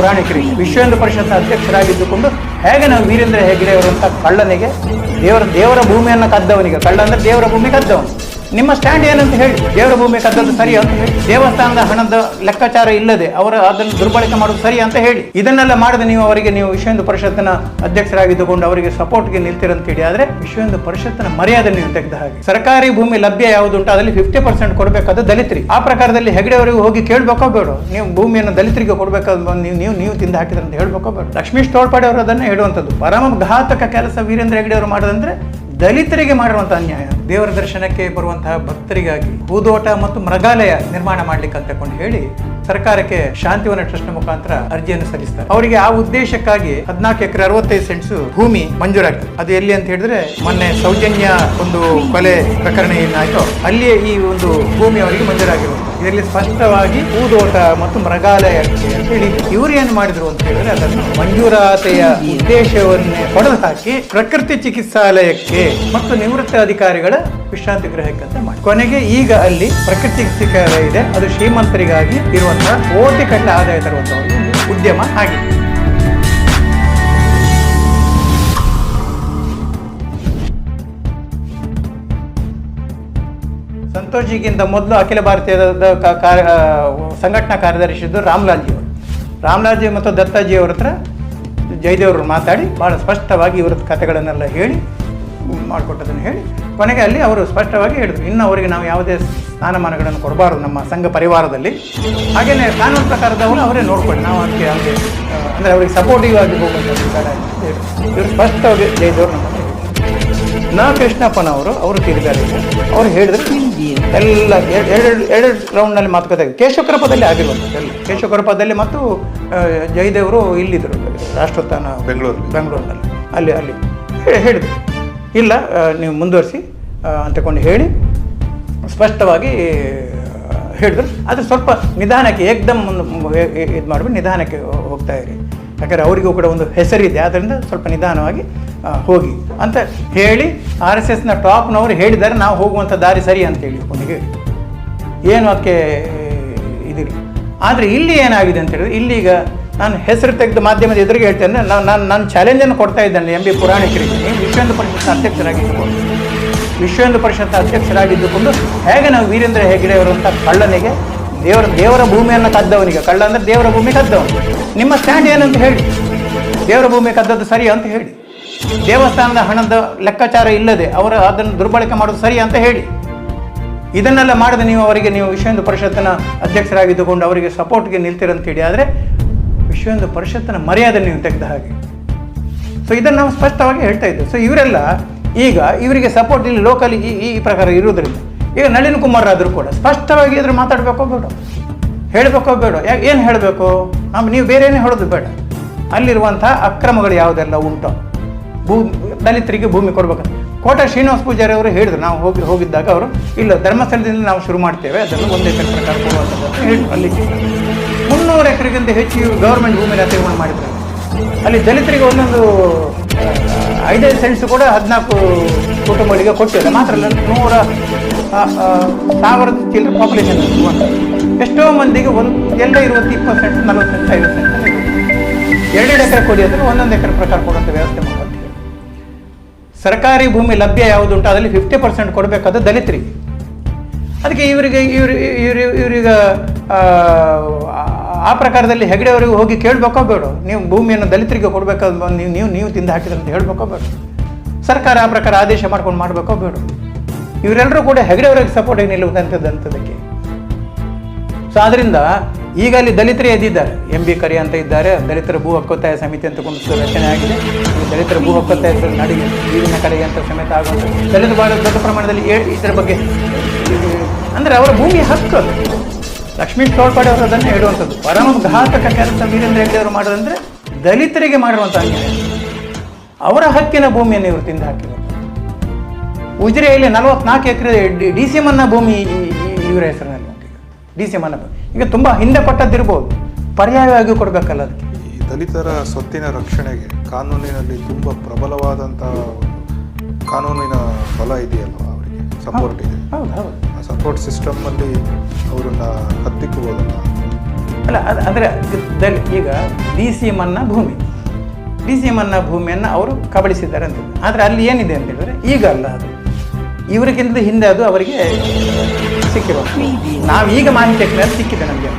ಪುರಾಣಿಕರಿಗೆ ವಿಶ್ವ ಹಿಂದೂ ಪರಿಷತ್ನ ಅಧ್ಯಕ್ಷರಾಗಿದ್ದುಕೊಂಡು ಹೇಗೆ ನಾವು ವೀರೇಂದ್ರ ಹೆಗ್ಗಡೆ ಅವರಂತ ಕಳ್ಳನಿಗೆ ದೇವರ ದೇವರ ಭೂಮಿಯನ್ನು ಕದ್ದವನಿಗೆ, ಕಳ್ಳ ಅಂದ್ರೆ ದೇವರ ಭೂಮಿ ಕದ್ದವನು. ನಿಮ್ಮ ಸ್ಟ್ಯಾಂಡ್ ಏನಂತ ಹೇಳಿ. ದೇವರ ಭೂಮಿ ಕದ್ದದ್ದು ಸರಿ ಅಂತ ಹೇಳಿ. ದೇವಸ್ಥಾನದ ಹಣದ ಲೆಕ್ಕಾಚಾರ ಇಲ್ಲದೆ ಅವರು ಅದನ್ನು ದುರ್ಬಳಕೆ ಮಾಡೋದು ಸರಿ ಅಂತ ಹೇಳಿ. ಇದನ್ನೆಲ್ಲ ಮಾಡದೆ ನೀವು ಅವರಿಗೆ, ನೀವು ವಿಶ್ವ ಪರಿಷತ್ತಿನ ಅಧ್ಯಕ್ಷರಾಗಿದ್ದುಕೊಂಡು ಅವರಿಗೆ ಸಪೋರ್ಟ್ಗೆ ನಿಲ್ತಿರಂತೇಳಿ ಆದ್ರೆ ವಿಶ್ವ ಪರಿಷತ್ತಿನ ಮರ್ಯಾದೆ ನೀವು ತೆಗೆದ ಹಾಗೆ. ಸರ್ಕಾರಿ ಭೂಮಿ ಲಭ್ಯ ಯಾವುದುಂಟು ಅದರಲ್ಲಿ ಫಿಫ್ಟಿ ಪರ್ಸೆಂಟ್ ಕೊಡಬೇಕಾದ ದಲಿತರಿ. ಆ ಪ್ರಕಾರದಲ್ಲಿ ಹೆಗಡೆ ಅವರಿಗೆ ಹೋಗಿ ಕೇಳಬೇಕೋ ಬೇಡ. ನೀವು ಭೂಮಿಯನ್ನು ದಲಿತರಿಗೆ ಕೊಡಬೇಕಾದ ನೀವು ನೀವು ನೀವು ತಿಂದು ಹಾಕಿದ್ರೆ ಅಂತ ಹೇಳ್ಬೇಕೋ ಬೇಡ. ಲಕ್ಷ್ಮೀಶ್ ತೋಳ್ಪಾಡಿ ಅವರು ಅದನ್ನು ಹೇಳುವಂಥದ್ದು. ಪರಮ ಘಾತಕ ಕೆಲಸ ವೀರೇಂದ್ರ ಹೆಗಡೆ ಅವರು ಮಾಡೋದಂದ್ರೆ ದಲಿತರಿಗೆ ಮಾಡಿರುವಂತಹ ಅನ್ಯಾಯ, ದೇವರ ದರ್ಶನಕ್ಕೆ ಬರುವಂತಹ ಭಕ್ತರಿಗಾಗಿ ಹೂದೋಟ ಮತ್ತು ಮೃಗಾಲಯ ನಿರ್ಮಾಣ ಮಾಡ್ಲಿಕ್ಕೆ ಅಂತ ಕೊಂಡು ಹೇಳಿ ಸರ್ಕಾರಕ್ಕೆ ಶಾಂತಿವನ ಟ್ರಸ್ಟ್ ಮುಖಾಂತರ ಅರ್ಜಿಯನ್ನು ಸಲ್ಲಿಸ್ತಾರೆ. ಅವರಿಗೆ ಆ ಉದ್ದೇಶಕ್ಕಾಗಿ ಹದಿನಾಲ್ಕು ಎಕರೆ ಅರವತ್ತೈದು ಸೆಂಟ್ಸ್ ಭೂಮಿ ಮಂಜೂರಾಗ್ತದೆ ಅದು ಎಲ್ಲಿ ಅಂತ ಹೇಳಿದ್ರೆ ಮೊನ್ನೆ ಸೌಜನ್ಯ ಒಂದು ಕೊಲೆ ಪ್ರಕರಣ ಏನಾಯ್ತೋ ಅಲ್ಲಿಯೇ ಈ ಒಂದು ಭೂಮಿ ಅವರಿಗೆ ಮಂಜೂರಾಗಿರುವುದು ಇದರಲ್ಲಿ ಸ್ಪಷ್ಟವಾಗಿ ಹೂದೋಟ ಮತ್ತು ಮೃಗಾಲಯಕ್ಕೆ ಅಂತ ಹೇಳಿ ಇವರು ಏನು ಮಾಡಿದ್ರು ಅಂತ ಹೇಳಿದ್ರೆ ಅದನ್ನು ಮಂಜೂರಾತೆಯ ಉದ್ದೇಶವನ್ನೇ ಪಡೆದು ಹಾಕಿ ಪ್ರಕೃತಿ ಚಿಕಿತ್ಸಾಲಯಕ್ಕೆ ಮತ್ತು ನಿವೃತ್ತ ಅಧಿಕಾರಿಗಳ ವಿಶ್ರಾಂತಿ ಗೃಹಕ್ಕೆ ಅಂತ ಮಾಡಿ. ಕೊನೆಗೆ ಈಗ ಅಲ್ಲಿ ಪ್ರಕೃತಿ ಚಿಕಿತ್ಸಾಲಯ ಇದೆ. ಅದು ಶ್ರೀಮಂತರಿಗಾಗಿ ಇರುವಂತಹ ಕೋಟಿ ಕಟ್ಟ ಆದಾಯ ತರುವಂತಹ ಒಂದು ಉದ್ಯಮ ಆಗಿದೆ. ಸಂತೋಷಿಗಿಂತ ಮೊದಲು ಅಖಿಲ ಭಾರತೀಯದ ಕಾರ್ಯ ಸಂಘಟನಾ ಕಾರ್ಯದರ್ಶಿ ಇದ್ದು ರಾಮ್ಲಾಲ್ಜಿ ಅವರು ರಾಮ್ಲಾಲ್ಜಿ ಮತ್ತು ದತ್ತಾಜಿ ಅವ್ರ ಹತ್ರ ಜಯದೇವರು ಮಾತಾಡಿ ಭಾಳ ಸ್ಪಷ್ಟವಾಗಿ ಇವ್ರ ಕಥೆಗಳನ್ನೆಲ್ಲ ಹೇಳಿ, ಮಾಡಿಕೊಟ್ಟದನ್ನು ಹೇಳಿ, ಕೊನೆಗೆ ಅಲ್ಲಿ ಅವರು ಸ್ಪಷ್ಟವಾಗಿ ಹೇಳಿದರು, ಇನ್ನು ಅವರಿಗೆ ನಾವು ಯಾವುದೇ ಸ್ಥಾನಮಾನಗಳನ್ನು ಕೊಡಬಾರ್ದು ನಮ್ಮ ಸಂಘ ಪರಿವಾರದಲ್ಲಿ ಹಾಗೆಯೇ ಕಾನೂನು ಪ್ರಕಾರದವರು ಅವರೇ ನೋಡ್ಕೊಳ್ಳಿ, ನಾವು ಅದಕ್ಕೆ ಯಾವುದೇ ಅಂದರೆ ಅವರಿಗೆ ಸಪೋರ್ಟಿವ್ ಆಗಿ ಹೋಗುವಂಥದ್ದು ಇವರು ಸ್ಪಷ್ಟವಾಗಿ ಜಯದೇವರು ನಮ್ಮ. ನಾ ಕೃಷ್ಣಪ್ಪನವರು ಅವರು ತಿರುಗಾರಿ ಅವ್ರು ಹೇಳಿದ್ರು ಎಲ್ಲ ಎರಡು ಎರಡು ರೌಂಡ್ನಲ್ಲಿ ಮಾತುಕತೆ ಆಗಿದೆ ಕೇಶವಕರಪದಲ್ಲಿ ಆಗಿರುವಂಥದ್ದು ಎಲ್ಲ. ಕೇಶವಕರಪದಲ್ಲಿ ಮತ್ತು ಜಯದೇವರು ಇಲ್ಲಿದ್ದರು. ರಾಷ್ಟ್ರೋತ್ಥಾನ ಬೆಂಗಳೂರು. ಬೆಂಗಳೂರಿನಲ್ಲಿ. ಅಲ್ಲಿ ಅಲ್ಲಿ. ಹೇಳಿದ್ರು. ಇಲ್ಲ ನೀವು ಮುಂದುವರಿಸಿ ಅಂತಕೊಂಡು ಹೇಳಿ ಸ್ಪಷ್ಟವಾಗಿ ಹೇಳಿದ್ರು. ಅದು ಸ್ವಲ್ಪ ನಿಧಾನಕ್ಕೆ ಏಕ್ದಮ್ ಒಂದು ಇದು ಮಾಡಿಬಿಟ್ಟು ನಿಧಾನಕ್ಕೆ ಹೋಗ್ತಾ ಇರಿ. ಯಾಕಂದರೆ ಅವರಿಗೂ ಕೂಡ ಒಂದು ಹೆಸರಿದೆ. ಆದ್ದರಿಂದ ಸ್ವಲ್ಪ ನಿಧಾನವಾಗಿ ಹೋಗಿ ಅಂತ ಹೇಳಿ ಆರ್ ಎಸ್ ಎಸ್ನ ಟಾಪ್ನವರು ಹೇಳಿದ್ದಾರೆ, ನಾವು ಹೋಗುವಂಥ ದಾರಿ ಸರಿ ಅಂತೇಳಿ ಕೊನೆಗೆ ಹೇಳಿ. ಏನು ಅದಕ್ಕೆ ಇದಿಲ್ಲ ಆದರೆ ಇಲ್ಲಿ ಏನಾಗಿದೆ ಅಂತ ಹೇಳಿದ್ರೆ, ಇಲ್ಲಿಗ ನಾನು ಹೆಸರು ತೆಗೆದು ಮಾಧ್ಯಮದ ಎದುರಿಗೆ ಹೇಳ್ತೇನೆ ನಾನು ನಾನು ನಾನು ಚಾಲೆಂಜನ್ನು ಕೊಡ್ತಾ ಇದ್ದೇನೆ ಎಂ ಬಿ ಪುರಾಣಿಕರಿಗೆ. ವಿಶ್ವೇಂದ್ರ ಪರಿಷತ್ನ ಅಧ್ಯಕ್ಷರಾಗಿದ್ದುಕೊಂಡು ವಿಶ್ವ ಹಿಂದೂ ಪರಿಷತ್ನ ಅಧ್ಯಕ್ಷರಾಗಿದ್ದುಕೊಂಡು ಹೇಗೆ ನಾವು ವೀರೇಂದ್ರ ಹೆಗ್ಗಡೆ ಅವರಂಥ ಕಳ್ಳನಿಗೆ ದೇವರ ದೇವರ ಭೂಮಿಯನ್ನು ಕದ್ದವನಿಗೆ, ಕಳ್ಳ ಅಂದರೆ ದೇವರ ಭೂಮಿ ಕದ್ದವನು. ನಿಮ್ಮ ಸ್ಟ್ಯಾಂಡ್ ಏನಂತ ಹೇಳಿ. ದೇವರ ಭೂಮಿ ಕದ್ದದ್ದು ಸರಿ ಅಂತ ಹೇಳಿ. ದೇವಸ್ಥಾನದ ಹಣದ ಲೆಕ್ಕಾಚಾರ ಇಲ್ಲದೆ ಅವರು ಅದನ್ನು ದುರ್ಬಳಕೆ ಮಾಡೋದು ಸರಿ ಅಂತ ಹೇಳಿ. ಇದನ್ನೆಲ್ಲ ಮಾಡಿದ ನೀವು ಅವರಿಗೆ ನೀವು ವಿಶ್ವ ಹಿಂದೂ ಪರಿಷತ್ತಿನ ಅಧ್ಯಕ್ಷರಾಗಿದ್ದುಕೊಂಡು ಅವರಿಗೆ ಸಪೋರ್ಟ್ಗೆ ನಿಲ್ತಿರಂತೇಳಿ ಆದರೆ ವಿಶ್ವ ಹಿಂದೂ ಪರಿಷತ್ತಿನ ಮರ್ಯಾದೆ ನೀವು ತೆಗೆದ ಹಾಗೆ. ಸೊ ಇದನ್ನು ನಾವು ಸ್ಪಷ್ಟವಾಗಿ ಹೇಳ್ತಾ ಇದ್ದೇವೆ. ಸೊ ಇವರೆಲ್ಲ ಈಗ ಇವರಿಗೆ ಸಪೋರ್ಟ್ ಇಲ್ಲಿ ಲೋಕಲ್ ಈ ಈ ಪ್ರಕಾರ ಇರುವುದರಿಂದ ಈಗ ನಳಿನ್ ಕುಮಾರ್ ಆದರೂ ಕೂಡ ಸ್ಪಷ್ಟವಾಗಿ ಇದ್ರೆ ಮಾತಾಡಬೇಕೋ ಬೇಡ. ಹೇಳಬೇಕೋ ಬೇಡ. ಯಾಕೆ ಏನು ಹೇಳಬೇಕು? ಆಮೇಲೆ ನೀವು ಬೇರೆ ಏನೇ ಹೇಳೋದು ಬೇಡ. ಅಲ್ಲಿರುವಂಥ ಅಕ್ರಮಗಳು ಯಾವುದೆಲ್ಲ ಉಂಟು? ಭೂ ದಲಿತರಿಗೆ ಭೂಮಿ ಕೊಡ್ಬೇಕಂತ ಕೋಟ ಶ್ರೀನಿವಾಸ ಪೂಜಾರಿ ಅವರು ಹೇಳಿದ್ರು, ನಾವು ಹೋಗಿ, ಹೋಗಿದ್ದಾಗ ಅವರು, ಇಲ್ಲ, ಧರ್ಮಸ್ಥಳದಿಂದ ನಾವು ಶುರು ಮಾಡ್ತೇವೆ, ಅದನ್ನು ಒಂದೇ ಎಕರೆ ಪ್ರಕಾರ ಕೊಡುವಂಥದ್ದು ಹೇಳಿದ್ರು. ಅಲ್ಲಿ ಮುನ್ನೂರು ಎಕರೆಗಿಂತ ಹೆಚ್ಚು ಗೌರ್ಮೆಂಟ್ ಭೂಮಿನ ತೀರ್ಮಾನ ಮಾಡಿದ್ರು. ಅಲ್ಲಿ ದಲಿತರಿಗೆ ಒಂದೊಂದು ಐದೈದು ಸೆಂಟ್ಸ್ ಕೂಡ ಹದಿನಾಲ್ಕು ಕುಟುಂಬಗಳಿಗೆ ಕೊಟ್ಟಿಲ್ಲ ಮಾತ್ರ ಅಲ್ಲ, ನೂರ ಸಾವಿರದ ಚಿಲ್ಲರೆ ಪಾಪ್ಯುಲೇಷನ್ ಎಷ್ಟೋ ಮಂದಿಗೆ ಒಂದು, ಎಲ್ಲ ಇರುವತ್ತು ಇಪ್ಪತ್ತು ಸೆಂಟ್ ನಲ್ವತ್ತು ಸೆಂಟ್ ಐವತ್ತು ಸೆಂಟ್ ಎರಡೆರಡು ಎಕರೆ ಕೊಡಿ ಅಂದರೆ ಒಂದೊಂದು ಎಕರೆ ಪ್ರಕಾರ ಕೊಡುವಂಥ ವ್ಯವಸ್ಥೆ ಹೇಳಿ ಸರ್ಕಾರಿ ಭೂಮಿ ಲಭ್ಯ ಯಾವುದುಂಟು ಅದರಲ್ಲಿ ಫಿಫ್ಟಿ ಪರ್ಸೆಂಟ್ ಕೊಡಬೇಕಾದ ದಲಿತರಿಗೆ ಅದಕ್ಕೆ ಇವರಿಗೆ ಇವ್ರು ಇವ್ರು ಇವ್ರೀಗ ಆ, ಪ್ರಕಾರದಲ್ಲಿ ಹೆಗಡೆ ಅವರಿಗೆ ಹೋಗಿ ಕೇಳಬೇಕೋ ಬೇಡ. ನೀವು ಭೂಮಿಯನ್ನು ದಲಿತರಿಗೆ ಕೊಡಬೇಕಾದ ನೀವು ನೀವು ನೀವು ತಿಂದು ಹಾಕಿದ್ರೆ ಅಂತ ಹೇಳಬೇಕೋ ಬೇಡ. ಸರ್ಕಾರ ಆ ಪ್ರಕಾರ ಆದೇಶ ಮಾಡ್ಕೊಂಡು ಮಾಡಬೇಕೋ ಬೇಡ. ಇವರೆಲ್ಲರೂ ಕೂಡ ಹೆಗಡೆ ಅವರಿಗೆ ಸಪೋರ್ಟಿಗೆ ನಿಲ್ಲುವುದಂಥದ್ದಂಥದಕ್ಕೆ ಸೊ ಆದ್ರಿಂದ ಈಗ ಅಲ್ಲಿ ದಲಿತರೇ ಎದ್ದಿದ್ದಾರೆ. ಎಂ ಬಿ ಕರಿ ಅಂತ ಇದ್ದಾರೆ. ದಲಿತರ ಭೂ ಹಕ್ಕೊತ್ತಾಯ ಸಮಿತಿ ಅಂತ ಒಂದು ರಚನೆ ಆಗಿದೆ. ದಲಿತರ ಭೂ ಹಕ್ಕೊತ್ತಾಯ ನಡಿಗೆ ಈಗಿನ ಕಡೆಗೆ ಅಂತ ಸಮೇತ ಆಗುವಂಥ ದಲಿತ ಭಾಳ ದೊಡ್ಡ ಪ್ರಮಾಣದಲ್ಲಿ ಇದರ ಬಗ್ಗೆ ಅಂದರೆ ಅವರ ಭೂಮಿ ಹಕ್ಕು ಲಕ್ಷ್ಮೀ ತೋಳ್ಪಾಡಿ ಅವರು ಅದನ್ನು ಹೇಳುವಂಥದ್ದು. ಪರಮ ಘಾತಕ ಕೆಲಸ ವೀರೇಂದ್ರ ಹೆಗ್ಡೆ ಅವರು ಮಾಡೋದಂದ್ರೆ ದಲಿತರಿಗೆ ಮಾಡಿರುವಂಥ ಅವರ ಹಕ್ಕಿನ ಭೂಮಿಯನ್ನು ಇವರು ತಿಂದು ಹಾಕಿದರು. ಉಜಿರೆಯಲ್ಲಿ ನಲವತ್ನಾಲ್ಕು ಎಕರೆ ಡಿ ಸಿ ಮನ್ನ ಭೂಮಿ ಇವರ ಹೆಸರಿನಲ್ಲಿ ಡಿ ಸಿ ಮನ್ನ ಭೂಮಿ. ಈಗ ತುಂಬ ಹಿಂದೆ ಕೊಟ್ಟದ್ದಿರ್ಬೋದು. ಪರ್ಯಾಯವಾಗಿ ಕೊಡಬೇಕಲ್ಲ ಅದಕ್ಕೆ. ಈ ದಲಿತರ ಸ್ವತ್ತಿನ ರಕ್ಷಣೆಗೆ ಕಾನೂನಿನಲ್ಲಿ ತುಂಬ ಪ್ರಬಲವಾದಂಥ ಕಾನೂನಿನ ಬಲ ಇದೆಯಲ್ಲ ಅವರಿಗೆ? ಸಪೋರ್ಟ್ ಇದೆ. ಆ ಸಪೋರ್ಟ್ ಸಿಸ್ಟಮಲ್ಲಿ ಅವರನ್ನ ಹತ್ತಿಕ್ಕಬೋದಲ್ಲ ಅಲ್ಲ ಅದು ಅಂದರೆ ದಲಿ ಈಗ ಡಿ ಸಿ ಮನ್ನ ಭೂಮಿ. ಡಿ ಸಿ ಮನ್ನ ಭೂಮಿಯನ್ನು ಅವರು ಕಬಳಿಸಿದ್ದಾರೆ ಅಂತ ಆದರೆ ಅಲ್ಲಿ ಏನಿದೆ ಅಂತ ಹೇಳಿದ್ರೆ ಈಗ ಅಲ್ಲ ಅದು. ಇವರಿಗಿಂತ ಹಿಂದೆ ಅದು ಅವರಿಗೆ ಸಿಕ್ಕಿರೋ. ನಾವೀಗ ಮಾಹಿತಿ ಹಾಕಿದ್ರೆ ಸಿಕ್ಕಿದೆ ನಮಗೆ?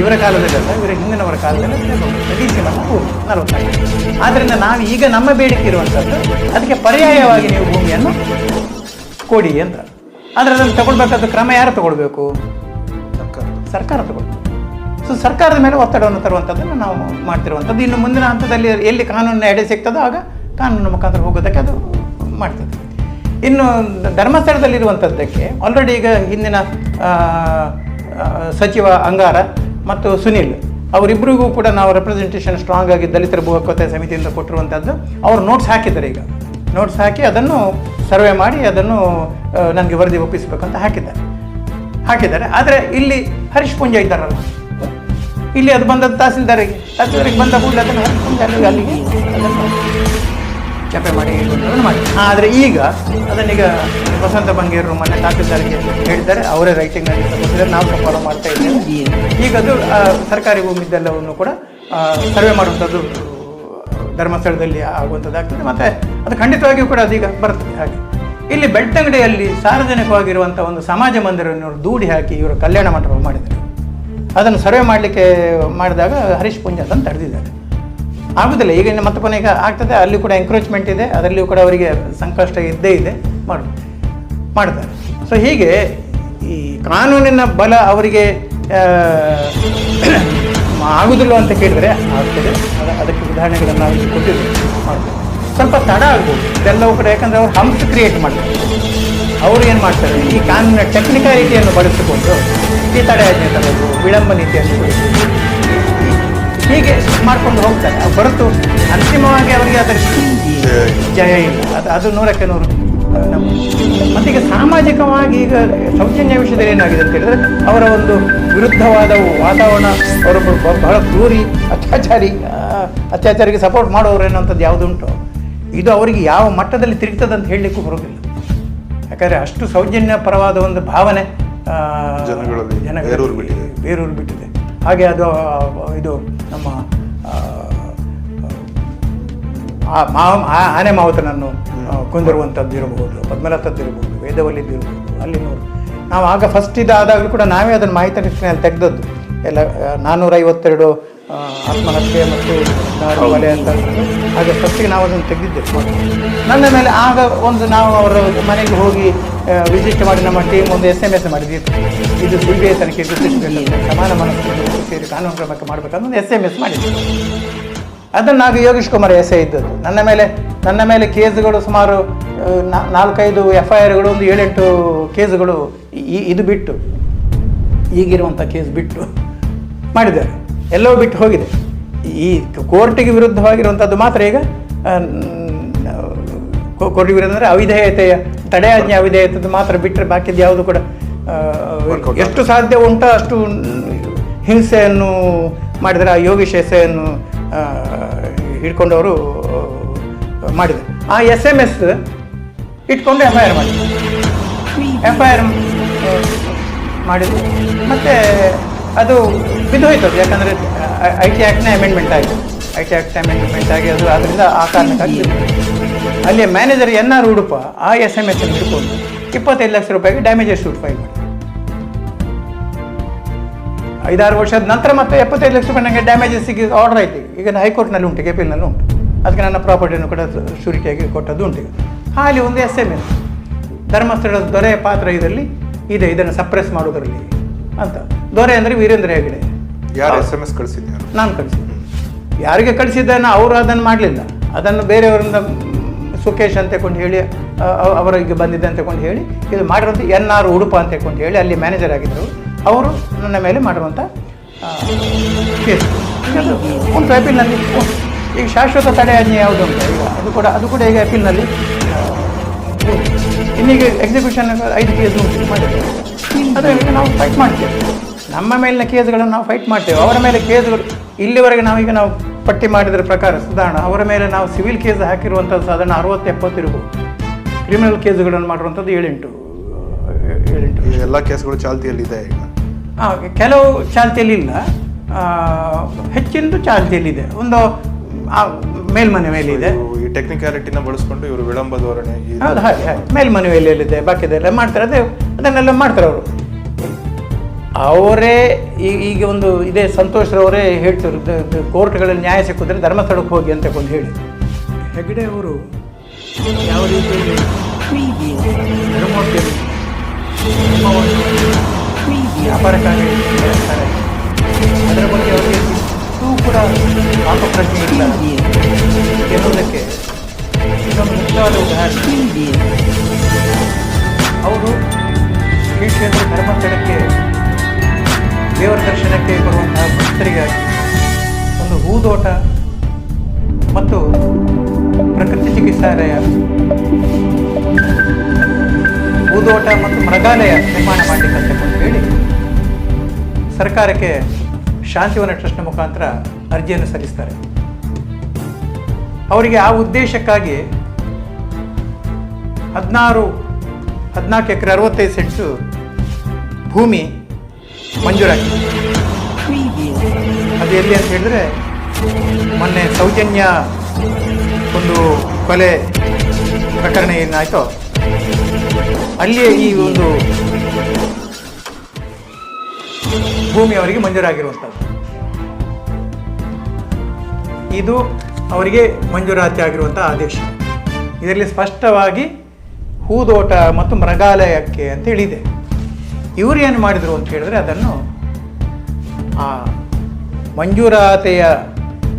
ಇವರ ಕಾಲದಲ್ಲಿ ಅಲ್ಲ, ಇವರ ಹಿಂದಿನವರ ಕಾಲದಲ್ಲಿ ಡಿ ಭೂಮಿ ನಲವತ್ತೈದು ಆದ್ದರಿಂದ ನಾವು ಈಗ ನಮ್ಮ ಬೇಡಿಕೆ ಇರುವಂಥದ್ದು ಅದಕ್ಕೆ ಪರ್ಯಾಯವಾಗಿ ನೀವು ಭೂಮಿಯನ್ನು ಕೊಡಿ ಅಂತ. ಆದರೆ ಅದನ್ನು ತಗೊಳ್ಬೇಕಾದ ಕ್ರಮ ಯಾರು ತಗೊಳ್ಬೇಕು? ಸರ್ಕಾರ. ಸರ್ಕಾರ ತಗೊಳ್ಬೇಕು. ಸೊ ಸರ್ಕಾರದ ಮೇಲೆ ಒತ್ತಡವನ್ನು ತರುವಂಥದ್ದನ್ನು ನಾವು ಮಾಡ್ತಿರುವಂಥದ್ದು ಇನ್ನು ಮುಂದಿನ ಹಂತದಲ್ಲಿ ಎಲ್ಲಿ ಕಾನೂನಿನ ಎಡೆ ಸಿಗ್ತದೋ ಆಗ ಕಾನೂನು ಮುಖಾಂತರ ಹೋಗೋದಕ್ಕೆ ಅದು ಮಾಡ್ತದೆ. ಇನ್ನು ಧರ್ಮಸ್ಥಳದಲ್ಲಿರುವಂಥದ್ದಕ್ಕೆ ಆಲ್ರೆಡಿ ಈಗ ಹಿಂದಿನ ಸಚಿವ ಅಂಗಾರ ಮತ್ತು ಸುನಿಲ್ ಅವರಿಬ್ಬರಿಗೂ ಕೂಡ ನಾವು ರೆಪ್ರೆಸೆಂಟೇಷನ್ ಸ್ಟ್ರಾಂಗ್ ಆಗಿ ದಲಿತರ ಭೂ ಹಕ್ಕೋತ್ತಾಯ ಸಮಿತಿಯಿಂದ ಕೊಟ್ಟಿರುವಂಥದ್ದು. ಅವರು ನೋಟ್ಸ್ ಹಾಕಿದ್ದಾರೆ ಈಗ. ನೋಟ್ಸ್ ಹಾಕಿ ಅದನ್ನು ಸರ್ವೆ ಮಾಡಿ ಅದನ್ನು ನನಗೆ ವರದಿ ಒಪ್ಪಿಸಬೇಕಂತ ಹಾಕಿದ್ದಾರೆ. ಹಾಕಿದ್ದಾರೆ. ಆದರೆ ಇಲ್ಲಿ ಹರೀಶ್ ಪುಂಜ ಇದ್ದಾರಲ್ಲ ಇಲ್ಲಿ ಅದು ಬಂದದ್ದು ತಹಸೀಲ್ದಾರಿಗೆ. ತಹಸೀಲ್ದಾರಿಗೆ ಬಂದ ಕೂಡಲೇ ಅದನ್ನು ಹರೀಶ್ ಪುಂಜ ಅಲ್ಲಿಗೆ ಅಲ್ಲಿಗೆ ಚಪೆ ಮಾಡಿ ಅದನ್ನು ಮಾಡಿ. ಆದರೆ ಈಗ ಅದನ್ನೀಗ ವಸಂತ ಬಂಗೇರು ಮೊನ್ನೆ ತಹಸೀಲ್ದಾರ್ಗೆ ಹೇಳಿದ್ದಾರೆ. ಅವರೇ ರೈಟಿಂಗ್ನಲ್ಲಿ ತಪ್ಪಿಸಿದರೆ ನಾವು ಫಾಲೋ ಮಾಡ್ತಾ ಇದ್ದೀವಿ ಈಗ ಅದು ಸರ್ಕಾರಿ ಭೂಮಿದ್ದೆಲ್ಲವನ್ನು ಕೂಡ ಸರ್ವೆ ಮಾಡುವಂಥದ್ದು, ಧರ್ಮಸ್ಥಳದಲ್ಲಿ ಆಗುವಂಥದ್ದಾಗ್ತದೆ ಮತ್ತು ಅದು ಖಂಡಿತವಾಗಿಯೂ ಕೂಡ ಅದೀಗ ಬರ್ತದೆ ಹಾಗೆ. ಇಲ್ಲಿ ಬೆಳ್ತಂಗಡಿಯಲ್ಲಿ ಸಾರ್ವಜನಿಕವಾಗಿರುವಂಥ ಒಂದು ಸಮಾಜ ಮಂದಿರವನ್ನು ದೂಡಿ ಹಾಕಿ ಇವರು ಕಲ್ಯಾಣ ಮಂಟಪ ಮಾಡಿದ್ದಾರೆ. ಅದನ್ನು ಸರ್ವೆ ಮಾಡಲಿಕ್ಕೆ ಮಾಡಿದಾಗ ಹರೀಶ್ ಪುಂಜ ಅದನ್ನು ತಡೆದಿದ್ದಾರೆ ಆಗುದಿಲ್ಲ. ಈಗ ಇನ್ನು ಮತ್ತೆ ಈಗ ಆಗ್ತದೆ. ಅಲ್ಲಿ ಕೂಡ ಎಂಕ್ರೋಚ್ಮೆಂಟ್ ಇದೆ. ಅದರಲ್ಲಿಯೂ ಕೂಡ ಅವರಿಗೆ ಸಂಕಷ್ಟ ಇದ್ದೇ ಇದೆ. ಮಾಡ ಮಾಡ್ತಾರೆ ಸೊ ಹೀಗೆ ಈ ಕಾನೂನಿನ ಬಲ ಅವರಿಗೆ ಆಗುದಿಲ್ಲ ಅಂತ ಕೇಳಿದರೆ ಆಗ್ತದೆ. ಅದಕ್ಕೆ ಉದಾಹರಣೆಗಳನ್ನು ಅವರಿಗೆ ಇಲ್ಲಿ ಮಾಡ್ತಾರೆ ಸ್ವಲ್ಪ ತಡ ಆಗ್ಬೋದು. ಇದೆಲ್ಲವೂ ಕೂಡ ಯಾಕಂದರೆ ಅವ್ರು ಹಂಪ್ಸ್ ಕ್ರಿಯೇಟ್ ಮಾಡ್ತಾರೆ. ಅವರು ಏನು ಮಾಡ್ತಾರೆ? ಈ ಕಾನೂನಿನ ಟೆಕ್ನಿಕಾಲಿಟಿಯನ್ನು ಬಳಸಿಕೊಂಡು ಈ ತಡೆಯಾಜ್ಞೆ ತರೋದು, ವಿಳಂಬ ನೀತಿಯನ್ನು ಹೀಗೆ ಮಾಡ್ಕೊಂಡು ಹೋಗ್ತಾರೆ. ಹೊರತು ಅಂತಿಮವಾಗಿ ಅವರಿಗೆ ಅದರ ಜಯ ಇಲ್ಲ. ಅದು ಅದು ನೂರಕ್ಕೆ ನೂರು ನಮ್ಮ ಮತ್ತೀಗ ಸಾಮಾಜಿಕವಾಗಿ ಈಗ ಸೌಜನ್ಯ ವಿಷಯದಲ್ಲಿ ಏನಾಗಿದೆ ಅಂತ ಹೇಳಿದ್ರೆ ಅವರ ಒಂದು ವಿರುದ್ಧವಾದ ವಾತಾವರಣ ಅವರೊಬ್ಬರು ಬ- ಬಹಳ ಕ್ರೂರಿ ಅತ್ಯಾಚಾರಿ ಅತ್ಯಾಚಾರಿಗೆ ಸಪೋರ್ಟ್ ಮಾಡೋರು ಅನ್ನೋಂಥದ್ದು ಯಾವುದುಂಟು? ಇದು ಅವರಿಗೆ ಯಾವ ಮಟ್ಟದಲ್ಲಿ ತಿರುಗ್ತದೆ ಅಂತ ಹೇಳಲಿಕ್ಕೂ ಬರೋದಿಲ್ಲ ಯಾಕಂದರೆ ಅಷ್ಟು ಸೌಜನ್ಯ ಪರವಾದ ಒಂದು ಭಾವನೆ ಜನಗಳಲ್ಲಿ ಬೇರೂರು ಬಿಟ್ಟಿದೆ. ಬೇರೂರು ಬಿಟ್ಟಿದೆ. ಹಾಗೆ ಅದು ಇದು ನಮ್ಮ ಮಾವ ಆ- ಆನೆ ಮಾವುತನನ್ನು ಕುಂದಿರುವಂಥದ್ದು ಇರಬಹುದು ಪದ್ಮನಾಥದ್ದು ಇರಬಹುದು ವೇದವಲ್ಲಿದ್ದು ಇರಬಹುದು ಅಲ್ಲಿ ನೋಡಿ. ನಾವು ಆಗ ಫಸ್ಟ್ ಇದಾದಾಗಲೂ ಕೂಡ ನಾವೇ ಅದನ್ನು ಮಾಹಿತಿ ನಿಷ್ಠೆಯಲ್ಲಿ ತೆಗೆದದ್ದು. ಎಲ್ಲ ನಾನ್ನೂರೈವತ್ತೆರಡು ಆತ್ಮಹತ್ಯೆ ಮತ್ತು ಕೊಲೆ ಅಂತ ಹಾಗೆ ಫಸ್ಟಿಗೆ ನಾವು ಅದನ್ನು ತೆಗೆದಿದ್ದೇವೆ. ನನ್ನ ಮೇಲೆ ಆಗ ಒಂದು ನಾವು ಅವರ ಮನೆಗೆ ಹೋಗಿ ಮಾಡಿ ನಮ್ಮ ಟೀಮ್ ಒಂದು ಎಸ್ ಎಂ ಎಸ್ ಮಾಡಿದ್ವಿ ಇದು ಸಿ ಬಿ ಐ ತನಿಖೆ ಸಮಾನ ಮನಸ್ಸು ಸೇರಿ ಕಾನೂನು ಕ್ರಮಕ್ಕೆ ಮಾಡಬೇಕಂತ ಒಂದು ಎಸ್ ಎಂ ಎಸ್ ಮಾಡಿದ್ವಿ ಅದನ್ನು ನಾವು ಯೋಗೇಶ್ ಕುಮಾರ್ ಎಸ್ ಐ ಇದ್ದದ್ದು. ನನ್ನ ಮೇಲೆ ನನ್ನ ಮೇಲೆ ಕೇಸುಗಳು ಸುಮಾರು ನಾಲ್ಕೈದು ಎಫ್ ಐ ಆರ್ಗಳು ಒಂದು ಏಳೆಂಟು ಕೇಸುಗಳು ಈ ಇದು ಬಿಟ್ಟು ಈಗಿರುವಂಥ ಕೇಸ್ ಬಿಟ್ಟು ಮಾಡಿದ್ದಾರೆ. ಎಲ್ಲವೂ ಬಿಟ್ಟು ಹೋಗಿದೆ. ಈ ಕೋರ್ಟಿಗೆ ವಿರುದ್ಧವಾಗಿರುವಂಥದ್ದು ಮಾತ್ರ ಈಗ ಕೋರ್ಟಿಗೆ ವಿರುದ್ಧ ಅಂದರೆ ಅವಿಧೇಯತೆಯ ತಡೆಯಾಜ್ಞೆ ಅಂತದ್ದು ಮಾತ್ರ ಬಿಟ್ಟರೆ ಬಾಕಿದ್ದು ಯಾವುದು ಕೂಡ ಎಷ್ಟು ಸಾಧ್ಯ ಉಂಟೋ ಅಷ್ಟು ಹಿಂಸೆಯನ್ನು ಮಾಡಿದರೆ ಆ ಯೋಗಿ ಶೇಸೆಯನ್ನು ಹಿಡ್ಕೊಂಡವರು ಮಾಡಿದರು ಆ ಎಸ್ ಎಂ ಎಸ್ ಇಟ್ಕೊಂಡು ಎಫ್ ಐ ಆರ್ ಮಾಡಿದ್ರು ಎಫ್ ಐ ಆರ್ ಮಾಡಿದ್ರು ಮತ್ತು ಅದು ಬಿದ್ದೋಯ್ತು ಅದು ಯಾಕಂದರೆ ಐ ಟಿ ಆ್ಯಕ್ಟ್ನ ಅಮೆಂಡ್ಮೆಂಟ್ ಆಯಿತು ಐ ಟಿ ಆ್ಯಕ್ಟ್ ಅಮೆಂಡ್ಮೆಂಟ್ ಆಗಿ ಅದು ಅದರಿಂದ ಆ ಕಾರಣಕ್ಕಾಗಿ ಅಲ್ಲಿ ಮ್ಯಾನೇಜರ್ ಎನ್ ಆರ್ ಉಡುಪ ಆ ಎಸ್ ಎಂ ಎಸ್ ಅನ್ನು ಹಿಡ್ಕೊಂಡು ಇಪ್ಪತ್ತೈದು ಲಕ್ಷ ರೂಪಾಯಿಗೆ ಡ್ಯಾಮೇಜಸ್ ಸೂಟ್ ಫೈಲ್ ಮಾಡಿ ಐದಾರು ವರ್ಷದ ನಂತರ ಮತ್ತೆ ಎಪ್ಪತ್ತೈದು ಲಕ್ಷ ರೂಪಾಯಿ ನನಗೆ ಡ್ಯಾಮೇಜಸ್ಸಿಗೆ ಆರ್ಡರ್ ಆಯ್ತು. ಈಗ ಹೈಕೋರ್ಟ್ನಲ್ಲಿ ಉಂಟು ಕೆ ಪಿ ಎಲ್ನಲ್ಲಿ ಉಂಟು. ಅದಕ್ಕೆ ನನ್ನ ಪ್ರಾಪರ್ಟಿಯನ್ನು ಕೂಡ ಶೂರಿಟಿಯಾಗಿ ಕೊಟ್ಟದ್ದು ಉಂಟು ಈಗ. ಹಾಲಿ ಒಂದು ಎಸ್ ಎಂ ಎಸ್ ಧರ್ಮಸ್ಥಳದ ದೊರೆಯ ಪಾತ್ರ ಇದರಲ್ಲಿ. ಇದೆ ಇದನ್ನು ಸಪ್ರೆಸ್ ಮಾಡೋದರಲ್ಲಿ ಅಂತ. ದೊರೆ ಅಂದರೆ ವೀರೇಂದ್ರ ಹೆಗಡೆ. ಯಾರು ಎಸ್ ಎಂ ಎಸ್ ಕಳಿಸಿದ್ದೆ ನಾನು ಕಳಿಸಿದ್ದೆ. ಯಾರಿಗೆ ಕಳಿಸಿದ್ದಾನೆ ಅವರು ಅದನ್ನು ಮಾಡಲಿಲ್ಲ. ಅದನ್ನು ಬೇರೆಯವರಿಂದ ಮ್, ಸುಕೇಶ್ ಅಂತ ಕೊಂಡು ಹೇಳಿ ಅವರಿಗೆ ಬಂದಿದೆ ಅಂತ ಕೊಂಡು ಹೇಳಿ ಇದು ಮಾಡಿರೋದು ಎನ್ ಆರ್ ಉಡುಪ ಅಂತ ಕೊಂಡು ಹೇಳಿ ಅಲ್ಲಿ ಮ್ಯಾನೇಜರ್ ಆಗಿದ್ದರು. ಅವರು ನನ್ನ ಮೇಲೆ ಮಾಡಿರುವಂಥ ಕೇಸ್ ಒಂದು ಅಪೀಲ್ನಲ್ಲಿ ಈಗ ಶಾಶ್ವತ ತಡೆಯಾಜ್ಞೆ ಯಾವುದು ಅಂತ ಈಗ ಅದು ಕೂಡ ಅದು ಕೂಡ ಈಗ ಅಪೀಲ್ನಲ್ಲಿ. ಇನ್ನೀಗ ಎಕ್ಸಿಕ್ಯೂಷನ್ ಐದು ಕೇಸ್ ಮಾಡಿದ್ದೇವೆ ಅದರಲ್ಲಿ ನಾವು ಫೈಟ್ ಮಾಡ್ತೇವೆ. ನಮ್ಮ ಮೇಲಿನ ಕೇಸ್ಗಳನ್ನು ನಾವು ಫೈಟ್ ಮಾಡ್ತೇವೆ. ಅವರ ಮೇಲೆ ಕೇಸ್ಗಳು ಇಲ್ಲಿವರೆಗೆ ನಾವೀಗ ನಾವು ಪಟ್ಟಿ ಮಾಡಿದ್ರ ಪ್ರಕಾರ ಸಾಧಾರಣ ಅವರ ಮೇಲೆ ನಾವು ಸಿವಿಲ್ ಕೇಸ್ ಹಾಕಿರುವಂಥದ್ದು ಸಾಧಾರಣ ಅರವತ್ತು ಎಪ್ಪತ್ತು ಇರಬಹುದು ಕ್ರಿಮಿನಲ್ ಕೇಸ್ಗಳನ್ನು ಮಾಡಿರುವಂಥದ್ದು ಏಳೆಂಟು ಏಳೆಂಟು ಎಲ್ಲ ಕೇಸ್ಗಳು ಚಾಲ್ತಿಯಲ್ಲಿದೆ ಈಗ. ಆ, ಕೆಲವು ಚಾಲ್ತಿಯಲ್ಲಿಲ್ಲ ಹೆಚ್ಚಿನದು ಚಾಲ್ತಿಯಲ್ಲಿದೆ ಒಂದು ಆ, ಮೇಲ್ಮನೆ ಮೇಲೆ ಇದೆ. ಈ ಟೆಕ್ನಿಕ್ಯಾಲಿಟಿನ ಬಳಸ್ಕೊಂಡು ಇವರು ವಿಳಂಬ ಧೋರಣೆ ಹಾಗೆ ಇದೆ ಮೇಲ್ಮನವಿಯಲ್ಲಿದೆ ಬಾಕಿದೆಲ್ಲ ಮಾಡ್ತಾರೆ. ಅದೇ ಅದನ್ನೆಲ್ಲ ಮಾಡ್ತಾರೆ ಅವರು. ಅವರೇ ಈ- ಈಗ ಒಂದು ಇದೇ ಸಂತೋಷರವರೇ ಹೇಳ್ತಿದ್ರು. ಕೋರ್ಟ್ಗಳಲ್ಲಿ ನ್ಯಾಯ ಸಿಕ್ಕಿದ್ರೆ ಧರ್ಮಸ್ಥಳಕ್ಕೆ ಹೋಗಿ ಅಂತ ಕೊಂದು ಹೇಳಿ. ಹೆಗ್ಡೆ ಅವರು ಯಾವ ರೀತಿಯಲ್ಲಿ ವ್ಯಾಪಾರಕ್ಕಾಗಿ ಹೇಳ್ತಾರೆ. ಅದರ ಬಗ್ಗೆ ಅವರಿಗೆ ಇಷ್ಟೂ ಕೂಡ ಆತ್ಮಪ್ರಶ್ನೆ ಇಲ್ಲ. ಎನ್ನುವುದಕ್ಕೆ ಇದೊಂದು ಮುಖ್ಯವಾದ ಉದಾಹರಣೆ. ಅವರು ಶ್ರೀ ಕ್ಷೇತ್ರ ಧರ್ಮಸ್ಥಳಕ್ಕೆ ದೇವರ ದರ್ಶನಕ್ಕೆ ಬರುವಂತಹ ಭಕ್ತರಿಗಾಗಿ ಒಂದು ಹೂದೋಟ ಮತ್ತು ಪ್ರಕೃತಿ ಚಿಕಿತ್ಸಾಲಯ, ಹೂದೋಟ ಮತ್ತು ಮೃಗಾಲಯ ನಿರ್ಮಾಣ ಮಾಡಲಿಕ್ಕೆ ಅಂತ ಹೇಳಿ ಸರ್ಕಾರಕ್ಕೆ ಶಾಂತಿವನ ಟ್ರಸ್ಟ್ನ ಮುಖಾಂತರ ಅರ್ಜಿಯನ್ನು ಸಲ್ಲಿಸ್ತಾರೆ. ಅವರಿಗೆ ಆ ಉದ್ದೇಶಕ್ಕಾಗಿ ಹದಿನಾರು, ಹದಿನಾಲ್ಕು ಎಕರೆ ಅರವತ್ತೈದು ಸೆಂಟ್ಸು ಭೂಮಿ ಮಂಜೂರಾಗಿದೆ ಅದು ಎಲ್ಲಿ ಅಂತ ಹೇಳಿದ್ರೆ ಮೊನ್ನೆ ಸೌಜನ್ಯ ಒಂದು ಕೊಲೆ ಪ್ರಕರಣ ಏನಾಯ್ತೋ ಅಲ್ಲಿಯೇ ಈ ಒಂದು ಭೂಮಿ ಅವರಿಗೆ ಮಂಜೂರಾಗಿರುವಂಥದ್ದು. ಇದು ಅವರಿಗೆ ಮಂಜೂರಾತಿ ಆಗಿರುವಂಥ ಆದೇಶ. ಇದರಲ್ಲಿ ಸ್ಪಷ್ಟವಾಗಿ ಹೂದೋಟ ಮತ್ತು ಮೃಗಾಲಯಕ್ಕೆ ಅಂತ ಹೇಳಿದೆ. ಇವರು ಏನು ಮಾಡಿದರು ಅಂತ ಹೇಳಿದ್ರೆ ಅದನ್ನು ಆ ಮಂಜೂರಾತೆಯ